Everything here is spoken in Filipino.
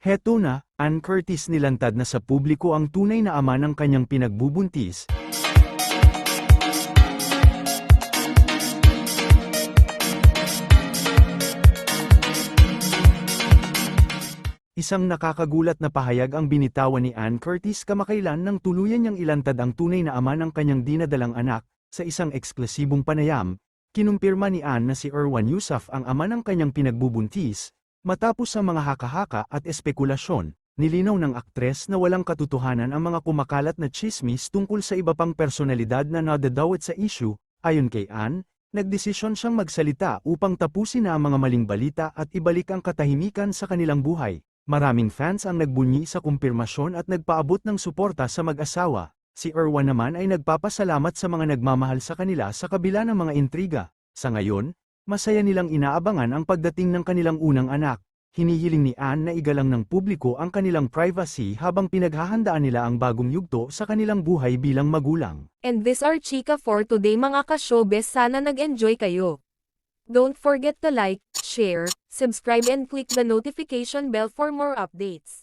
Heto na, Ann Curtis nilantad na sa publiko ang tunay na ama ng kanyang pinagbubuntis. Isang nakakagulat na pahayag ang binitawan ni Ann Curtis kamakailan nang tuluyan niyang ilantad ang tunay na ama ng kanyang dinadalang anak, sa isang eksklusibong panayam, kinumpirma ni Ann na si Erwan Yusuf ang ama ng kanyang pinagbubuntis, matapos ang mga haka-haka at espekulasyon, nilinaw ng aktres na walang katotohanan ang mga kumakalat na chismis tungkol sa iba pang personalidad na nadadawat sa issue, ayon kay Ann, nagdesisyon siyang magsalita upang tapusin na ang mga maling balita at ibalik ang katahimikan sa kanilang buhay. Maraming fans ang nagbunyi sa kumpirmasyon at nagpaabot ng suporta sa mag-asawa. Si Erwan naman ay nagpapasalamat sa mga nagmamahal sa kanila sa kabila ng mga intriga. Sa ngayon, masaya nilang inaabangan ang pagdating ng kanilang unang anak. Hinihiling ni Anne na igalang ng publiko ang kanilang privacy habang pinaghahandaan nila ang bagong yugto sa kanilang buhay bilang magulang. And this are Chika for today mga ka-showbiz sana nag-enjoy kayo. Don't forget to like, share, subscribe and click the notification bell for more updates.